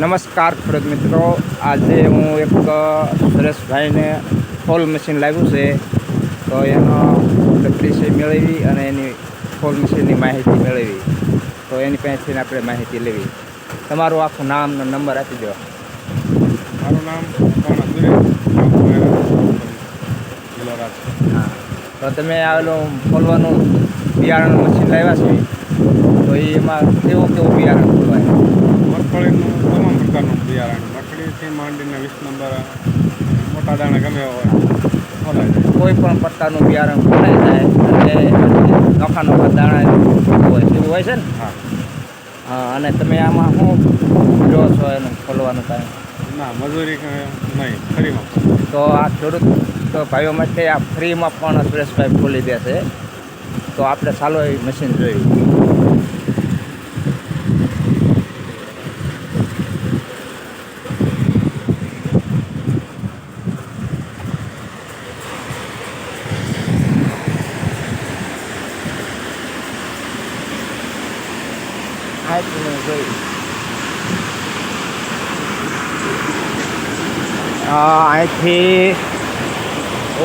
નમસ્કાર ખેડૂત મિત્રો. આજે હું એક સુરેશભાઈને ફોલ મશીન લાવ્યું છે. તો એનો પરિચય મેળવી અને એની ફોલ મશીનની માહિતી મેળવી. તો એની પાસેથી આપણે માહિતી લેવી. તમારું આખું નામ અને નંબર આપી દો. મારું નામ તો તમે આવેલું ફોલવાનું બિયારણ મશીન લાવ્યા છે. તો એમાં કેવું કેવું બિયારણ ખોલવાય મગફળીનું પ્રકારનું બિયારણ. મકડીથી માંડીને વીસ નંબર મોટા દાણા ગમે હોય કોઈ પણ પ્રકારનું બિયારણ ખોલાઈ જાય અને નોખા નોખા દાણા હોય એવું હોય છે ને? હા. હા અને તમે આમાં શું જો છો એનું ખોલવાનું ટાઈમ ના મજૂરી નહીં ફ્રીમાં. તો આ ખેડૂત તો ભાઈઓ માટે આ ફ્રીમાં પણ સુરેશભાઈ ખોલી દે છે. તો આપણે ચાલો એ મશીન જોયું આ જ તમે જોયું આ અહીંથી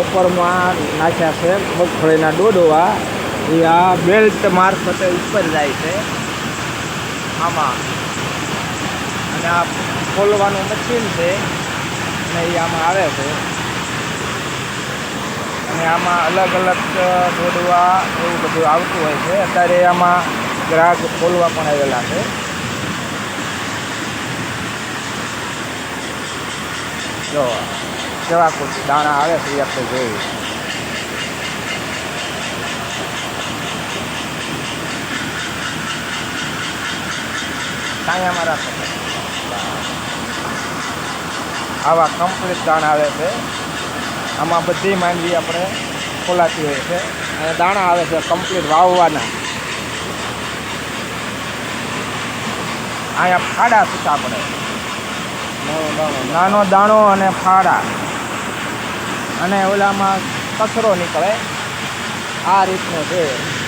ઉપરમાં નાખ્યા છે મગફળીના ડોડવા એ આ બેલ્ટ મારફતે ઉપર જાય છે આમાં અને આ ખોલવાનું મશીન છે અને એ આમાં આવે છે અને આમાં અલગ અલગ દોડવા એવું બધું આવતું હોય છે અત્યારે આમાં ગ્રાહક ખોલવા પણ આવેલા છે. જો કેવા કુછ દાણા આવે છે આપણે જોઈએ. કાંઈ અમારા આવા કમ્પ્લીટ દાણા આવે છે. આમાં બધી માંડવી આપણે ખોલાતી હોય છે. અને દાણા આવે છે કમ્પ્લીટ વાવવાના. અહીંયા ફાડા છૂટા પડે. નાનો દાણો અને ફાડા. અને ઓલામાં કચરો નીકળે. આ રીતનો છે.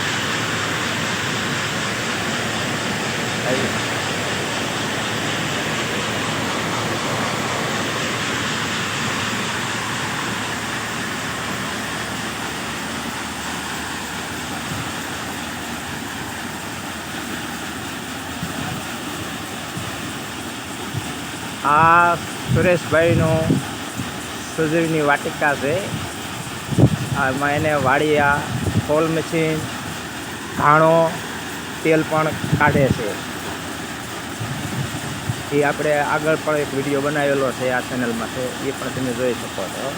આ સુરેશભાઈનું સુજીવની વાટિકા છે. આમાં એને વાળીયા કોલ મશીન ઘાણો તેલ પણ કાઢે છે. એ આપણે આગળ પણ એક વીડિયો બનાવેલો છે આ ચેનલમાં છે. એ પણ તમે જોઈ શકો છો.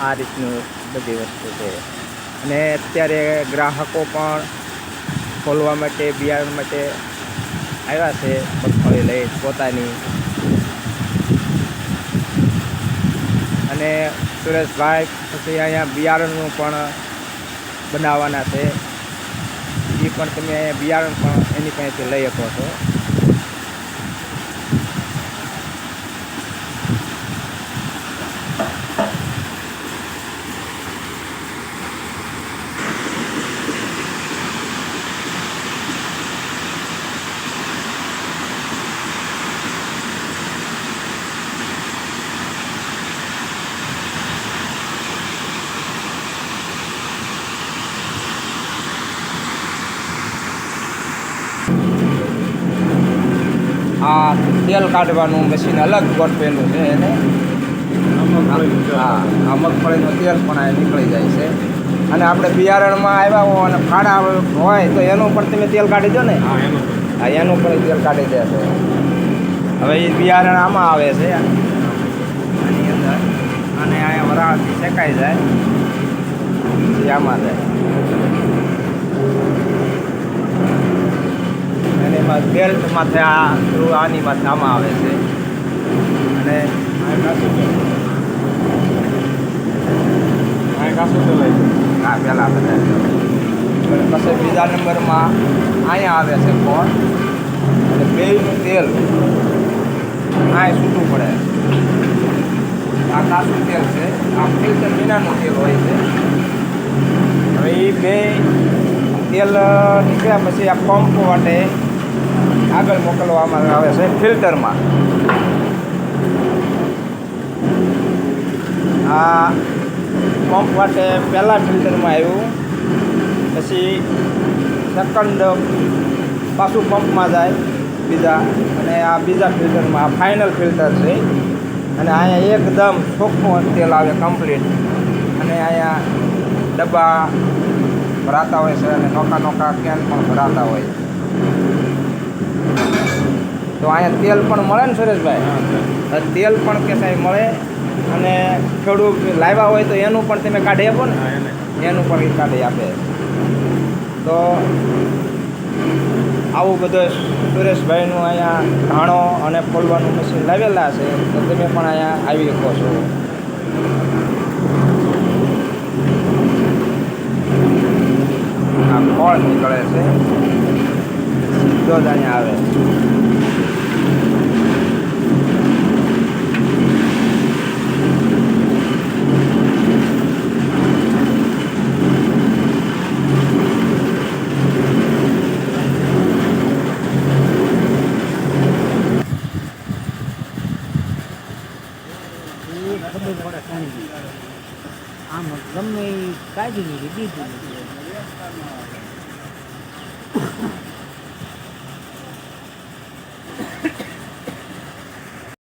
આ રીતનું બધી વસ્તુ છે. અને અત્યારે ગ્રાહકો પણ ખોલવા માટે, બિયારણ માટે આવ્યા છે મગફળી લઈ પોતાની. અને સુરેશભાઈ પછી અહીંયા બિયારણનું પણ બનાવવાના છે. એ પણ તમે અહીંયા બિયારણ પણ એની પાસેથી લઈ શકો છો. આ તેલ કાઢવાનું મશીન અલગ ગોઠવેલું છે એને. હા આ મગફળીનું તેલ પણ આ નીકળી જાય છે. અને આપણે બિયારણમાં આવ્યા હો અને ફાડા હોય તો એનું પણ તમે તેલ કાઢી દો ને. હા એનું એનું પણ તેલ કાઢી દે છે. હવે એ બિયારણ આમાં આવે છે. આની અંદર. અને અહીંયા વરાળથી શેકાઈ જાય. આમાં જાય. એમાં બેલ્ટ માથે આ આની માથે આમાં આવે છે. અને. આ પહેલાં બધા. પછી બીજા નંબરમાં અહીંયા આવે છે કોણ અને બેયનું તેલ. આ છૂટું પડે. આ કાચું તેલ છે. આ ફિલ્ટર વિનાનું તેલ હોય છે. હવે એ બે તેલ નીકળ્યા પછી આ પંપ વાટે આગળ મોકલવામાં આવે છે ફિલ્ટરમાં. આ પંપ માટે પહેલાં ફિલ્ટરમાં આવ્યું. પછી સેકન્ડ પાછું પંપમાં જાય બીજા અને આ બીજા ફિલ્ટરમાં, આ ફાઇનલ ફિલ્ટર છે. અને અહીંયા એકદમ ચોખ્ખું તેલ આવે કમ્પ્લીટ અને અહીંયા ડબ્બા ભરાતા હોય છે અને નોકા નોકા કેન પણ ભરાતા હોય. તો અહીંયા તેલ પણ મળે ને સુરેશભાઈ? તેલ પણ કે સાહેબ મળે અને ખેડૂત લાવ્યા હોય તો એનું પણ તમે કાઢી આપો ને. એને. પણ કાઢી આપે. તો આવું બધું સુરેશભાઈનું અહીંયા ધાણો અને ફોલવાનું મશીન લાવેલા છે તો તમે પણ અહીંયા આવી શકો છો. આ ફળ નીકળે છે. સીધો જ અહીંયા આવે. પડે આમ ગમે કાઢી લીધી દીધું